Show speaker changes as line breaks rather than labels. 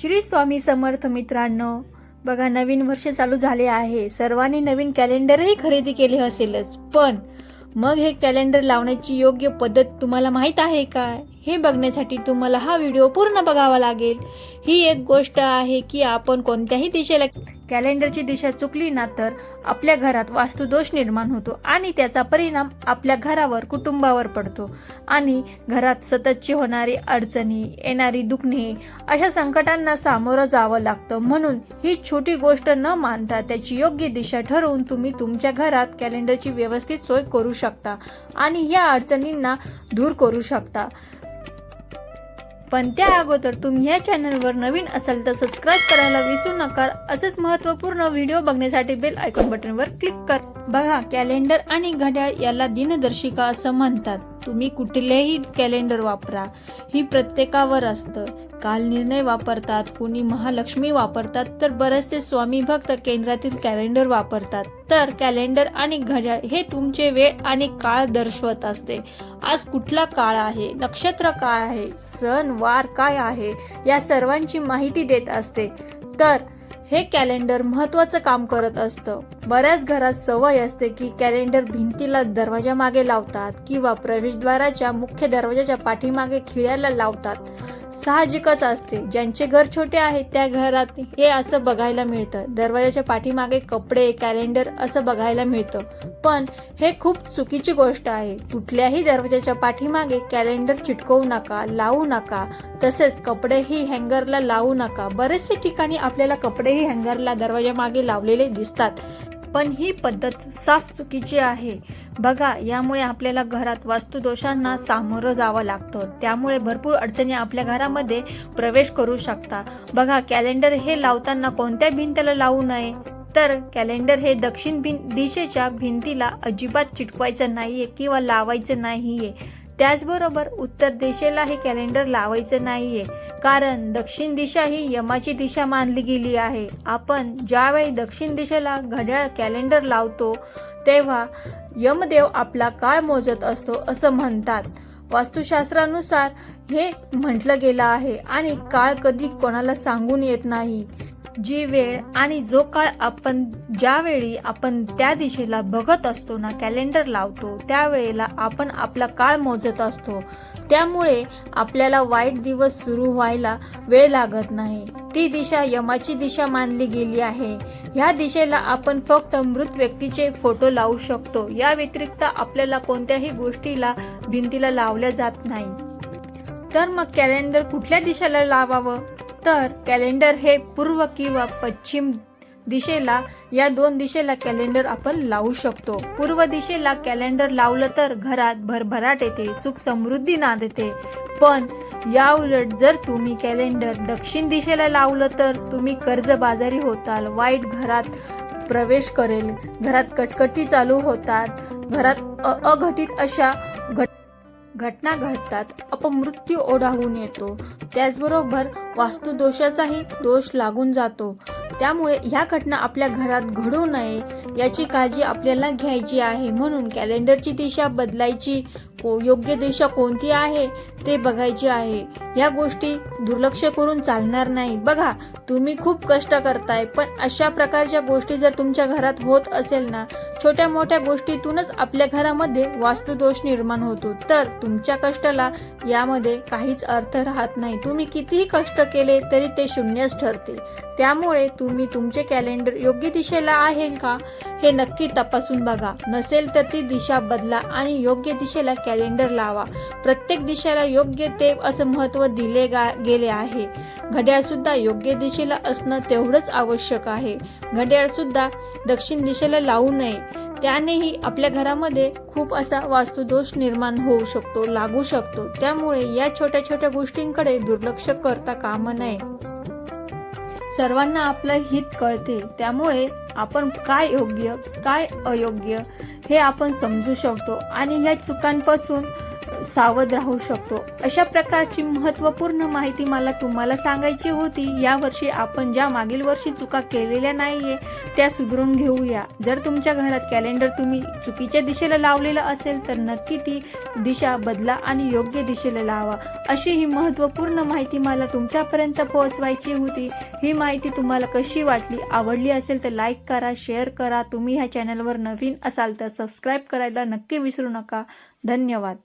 श्री स्वामी समर्थ मित्रांनो बघा नवीन वर्ष चालू झाले आहे. सर्वांनी नवीन कॅलेंडरही खरेदी केले असेलच. पण मग हे कॅलेंडर लावण्याची योग्य पद्धत तुम्हाला माहीत आहे का हे बघण्यासाठी तुम्हाला हा व्हिडिओ पूर्ण बघावा लागेल. ही एक गोष्ट आहे की आपण कोणत्याही दिशेला कॅलेंडरची दिशा चुकली ना तर आपल्या घरात वास्तुदोष निर्माण होतो आणि त्याचा परिणाम आपल्या घरावर कुटुंबावर पडतो. आणि घरात सततची होणारी अडचणी येणारी दुखणे अशा संकटांना सामोरं जावं लागतं. म्हणून ही छोटी गोष्ट न मानता त्याची योग्य दिशा ठरवून तुम्ही तुमच्या घरात कॅलेंडरची व्यवस्थित सोय करू शकता आणि या अडचणींना दूर करू शकता. पण त्या अगोदर तुम्ही ह्या चॅनलवर नवीन असाल तर सबस्क्राईब करायला विसरू नका. असेच महत्त्वपूर्ण व्हिडिओ बघण्यासाठी बेल आयकॉन बटनवर क्लिक कर. बघा कॅलेंडर आणि घड्याळ याला दिनदर्शिका असं म्हणतात. तुम्ही कुठलेही कॅलेंडर वापरा. ही प्रत्येकावर असतं. काल निर्णय वापरतात कुणी महालक्ष्मी वापरतात तर बरेचसे स्वामी भक्त केंद्रातील कॅलेंडर वापरतात. तर कॅलेंडर आणि घड्याळ हे तुमचे वेळ आणि काळ दर्शवत असते. आज कुठला काळ आहे? नक्षत्र काय आहे? सण वार काय आहे? या सर्वांची माहिती देत असते. तर हे कॅलेंडर महत्वाचं काम करत असतं. बऱ्याच घरात सवय असते की कॅलेंडर भिंतीला दरवाजा मागे लावतात किंवा प्रवेशद्वाराच्या मुख्य दरवाजाच्या पाठीमागे खिळ्याला लावतात. साहजिकच असते. ज्यांचे घर छोटे आहे त्या घरात हे असं बघायला मिळतं. दरवाजाच्या पाठीमागे कपडे कॅलेंडर असं बघायला मिळतं. पण हे खूप चुकीची गोष्ट आहे. कुठल्याही दरवाजाच्या पाठीमागे कॅलेंडर चिटकवू नका लावू नका. तसेच कपडेही हँगरला लावू नका. बरेचसे ठिकाणी आपल्याला कपडेही हँगरला दरवाजा मागे लावलेले दिसतात. पण ही पद्धत साफ चुकीची आहे. बघा यामुळे आपल्याला घरात वास्तुदोषांना सामोरं जावं लागतं. त्यामुळे भरपूर अडचणी आपल्या घरामध्ये प्रवेश करू शकता बघा कॅलेंडर हे लावताना कोणत्या भिंतीला लावू नये? तर कॅलेंडर हे दक्षिण भिं दिशेच्या भिंतीला अजिबात चिटकवायचं नाहीये किंवा लावायचं नाहीये. त्याचबरोबर उत्तर दिशेला हे कॅलेंडर लावायचं नाहीये. कारण दक्षिण दिशा ही यमाची दिशा मानली गेली आहे. आपण ज्यावेळी दक्षिण दिशेला घड्याळ कॅलेंडर लावतो तेव्हा यमदेव आपला काळ मोजत असतो असं म्हणतात. वास्तुशास्त्रानुसार हे म्हटलं गेलं आहे आणि काळ कधी कोणाला सांगून येत नाही. जी वेळ आणि जो काळ आपण ज्यावेळी आपण त्या दिशेला बघत असतो ना कॅलेंडर लावतो त्यावेळेला आपण आपला काळ मोजत असतो. त्यामुळे आपल्याला वाईट दिवस सुरू व्हायला वेळ लागत नाही. ती दिशा यमाची दिशा मानली गेली आहे. ह्या दिशेला आपण फक्त मृत व्यक्तीचे फोटो लावू शकतो. या व्यतिरिक्त आपल्याला कोणत्याही गोष्टीला भिंतीला लावल्या जात नाही. तर मग कॅलेंडर कुठल्या दिशेला लावावं? तर कॅलेंडर हे पूर्व किंवा पश्चिम दिशेला या दोन दिशेला कॅलेंडर आपण लावू शकतो. पूर्व दिशेला कॅलेंडर लावलं तर घरात भरभराट येते सुख समृद्धी येते. पण या उलट जर तुम्ही कॅलेंडर दक्षिण दिशेला लावलं तर तुम्ही कर्जबाजारी होताल वाईट घरात प्रवेश करेल घरात कटकटी चालू होतात घरात अघटित अशा घट घटना घडतात अपमृत्यू ओढावून येतो. त्याचबरोबर वास्तुदोषाचाही दोष लागून जातो. त्यामुळे ह्या घटना आपल्या घरात घडू नये याची काळजी आपल्याला घ्यायची आहे. म्हणून कॅलेंडरची दिशा बदलायची को योग्य दिशा कोणती आहे ते बघायची आहे. या गोष्टी दुर्लक्ष करून चालणार नाही. बघा तुम्ही खूप कष्ट करताय पण अशा प्रकारच्या गोष्टी जर तुमच्या घरात होत असेल ना छोट्या मोठ्या गोष्टीतूनच आपल्या घरामध्ये वास्तुदोष निर्माण होतो. तर तुमच्या कष्टाला यामध्ये काहीच अर्थ राहत नाही. तुम्ही कितीही कष्ट केले तरी ते शून्यच ठरतील. त्यामुळे तुम्ही तुमचे कॅलेंडर योग्य दिशेला आहे का हे नक्की तपासून बघा. नसेल तर ती दिशा बदला आणि योग्य दिशेला कॅलेंडर लावा. प्रत्येक दिशेला योग्य ते असं महत्त्व दिले गा गेले आहे. घड्याळसुद्धा योग्य दिशेला असणं तेवढंच आवश्यक आहे. घड्याळसुद्धा दक्षिण दिशेला लावू नये. त्यानेही आपल्या घरामध्ये खूप असा वास्तुदोष निर्माण होऊ शकतो लागू शकतो. त्यामुळे या छोट्या छोट्या गोष्टींकडे दुर्लक्ष करता कामा नये. सर्वांना आपलं हित कळते. त्यामुळे आपण काय योग्य काय अयोग्य हे आपण समजू शकतो. आणि ह्या चुकांपासून सावध राहू शकतो. अशा प्रकारची महत्त्वपूर्ण माहिती मला तुम्हाला सांगायची होती. यावर्षी आपण ज्या मागील वर्षी चुका केलेल्या नाहीये त्या सुधारून घेऊया. जर तुमच्या घरात कॅलेंडर तुम्ही चुकीच्या दिशेला लावलेलं असेल तर नक्की ती दिशा बदला आणि योग्य दिशेला लावा. अशी ही महत्त्वपूर्ण माहिती मला तुमच्यापर्यंत पोहोचवायची होती. ही माहिती तुम्हाला कशी वाटली आवडली असेल तर लाईक करा शेअर करा. तुम्ही ह्या चॅनलवर नवीन असाल तर सबस्क्राईब करायला नक्की विसरू नका. धन्यवाद.